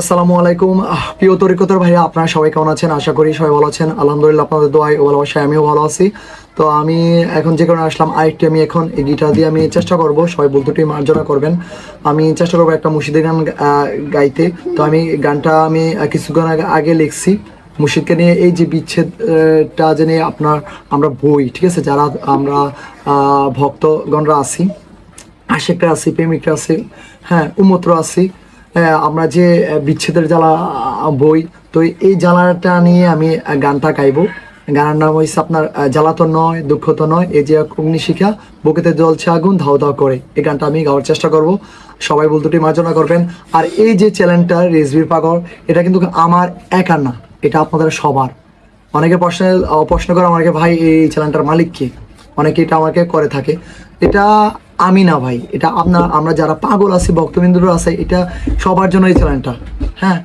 আসসালামু আলাইকুম। প্রিয় তরিকতর ভাইয়া, আপনারা সবাই কেমন আছেন? আশা করি সবাই ভালো আছেন। আলহামদুলিল্লাহ, আপনাদের দোয়াই ও ভালোবাসায় আমিও ভালো আছি। তো আমি এখন যে কারণে আসলাম, আরেকটি আমি এখন এই গিটার দিয়ে আমি চেষ্টা করব, সবাই বলতুটি মার্জনা করবেন। আমি চেষ্টা করব একটা মুর্শিদের গান গাইতে। তো আমি গানটা আমি কিছুক্ষণ আগে লিখছি। মুর্শিদকে নিয়ে এই যে বিচ্ছেদটা জেনে আপনার, আমরা বই, ঠিক আছে? যারা আমরা ভক্তগণরা আছি, আশেকরা আছি, প্রেমিকরা আছি হ্যাঁ উমত্র আছি আমরা যে বিচ্ছেদের জ্বালা বই, তো এই জ্বালাটা নিয়ে আমি গানটা গাইবো। গানের নাম হয়েছে আপনার জ্বালা তো নয়, দুঃখ তো নয়, এই যে অগ্নিশিখা, বুকেতে জ্বলছে আগুন, ধাও ধাও করে। এই গানটা আমি গাওয়ার চেষ্টা করব। সবাই বলতুটি মার্জনা করবেন। আর এই যে চ্যানেলটা রেজবির পাগল, এটা কিন্তু আমার একার না, এটা আপনাদের সবার। অনেকে প্রশ্ন প্রশ্ন করে আমাকে ভাই, এই চ্যানেলটার মালিক কে? অনেকে এটা আমাকে করে থাকে। এটা আমি না ভাই, এটা আপনার, আমরা যারা পাগল আছি, ভক্তবিন্দুরা আছে, এটা সবার জন্য এই চ্যানেলটা হ্যাঁ?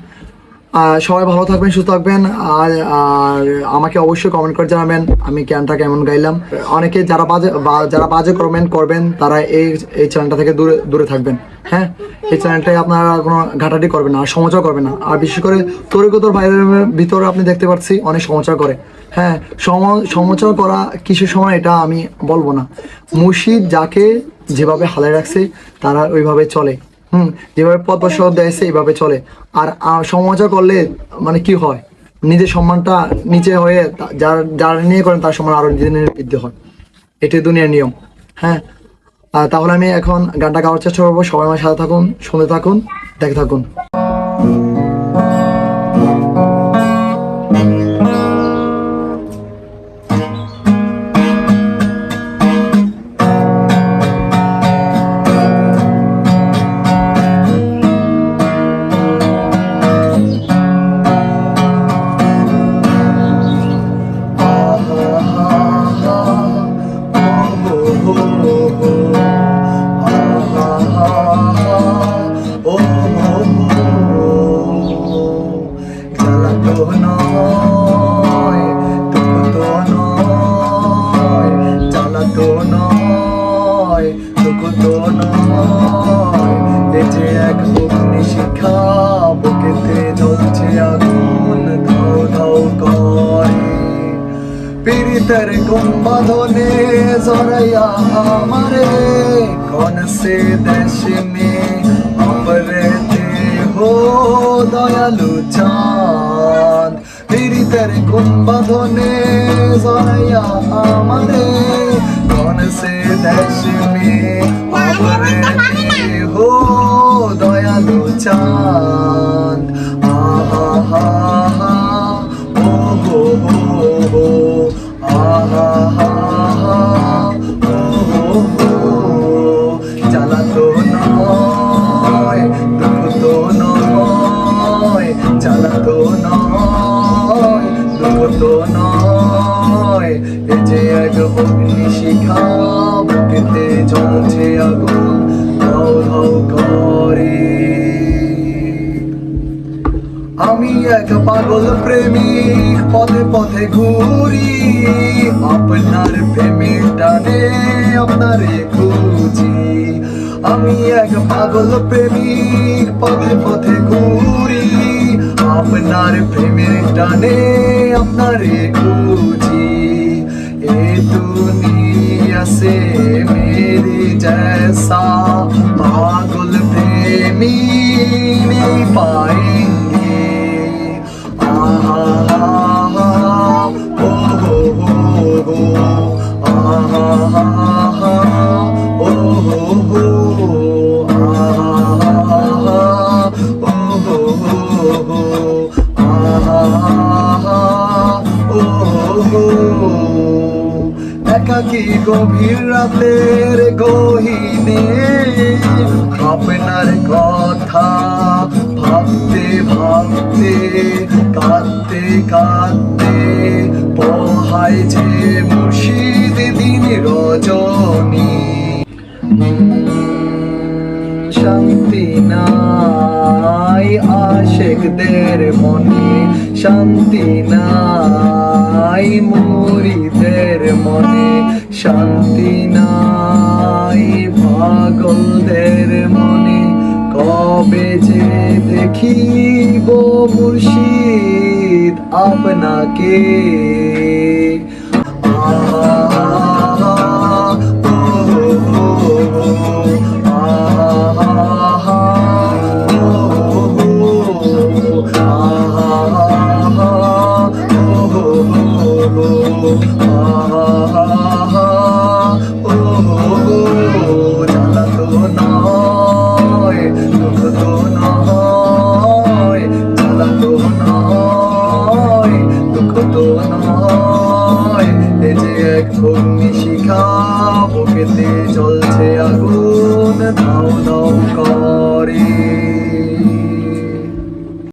সবাই ভালো থাকবেন, সুস্থ থাকবেন। আর আর আমাকে অবশ্যই কমেন্ট করে জানাবেন আমি গানটা কেমন গাইলাম। অনেকে যারা বাজে যারা বাজে কমেন্ট করবেন, তারা এই এই চ্যানেলটা থেকে দূরে দূরে থাকবেন। হ্যাঁ? এই চ্যানেলটায় আপনারা কোনো ঘাটাটি করবেন না আর সমাচার করবেন না। আর বিশেষ করে তরিকতর বাইরের ভিতরে আপনি দেখতে পাচ্ছি, অনেক সমাচার করে। হ্যাঁ? সম- সমাচার করা কিসের সময় এটা আমি বলব না। মুর্শিদ যাকে যেভাবে হালে রাখছে, তারা ওইভাবে চলে। হুম, যেভাবে পথ প্রসাদ দেয় এইভাবে চলে। আর সমালোচনা করলে মানে কি হয়? নিজের সম্মানটা নিচে হয়ে যার যার নিয়ে করেন, তার সম্মান আরও নিজের বৃদ্ধি হয়। এটাই দুনিয়ার নিয়ম। হ্যাঁ? তাহলে আমি এখন গানটা গাওয়ার চেষ্টা করব। সবাই আমার সাথে থাকুন শুনে থাকুন দেখে থাকুন। পীড়িতের কুম্বাধনে জড়াইয়া আমারে? কোন সে দেশ মে আপরে হো দয়ালু চাঁদ। পীড়িতের কুম্বাধনে জড়াইয়া আমারে? কোন সে দেশ মে আপরে হো দয়ালু চাঁদ। আহা হা হা ও হো হো হো নয় তো নয় দুঃখ তো নয় যে এক অগ্নি শিখা বুকেতে আগুন আমি এক পাগল প্রেমিক পথে পথে ঘুরি, আপনার প্রেমের টানে আপনারে খুঁজি। আমি এক পাগল প্রেমিক পথে পথে ঘুরি আপনার প্রেমের টানে আপনারে খুঁজি। এ দুনিয়া সে মেরে জয়সা পাগল প্রেমী পায় একাকি গভীর রাতের গহিনে আপনার কথা ভাবতে ভাবতে, কাঁদতে কাঁদতে পহায় যে মুর্শিদ দিন রজনী। শান্তি নাই আশেকদের মনে শান্তি নাই মুরিদের মনে শান্তি নাই, পাগলদের মনে। কবে যে দেখিব মুর্শিদ আপনাকে। জল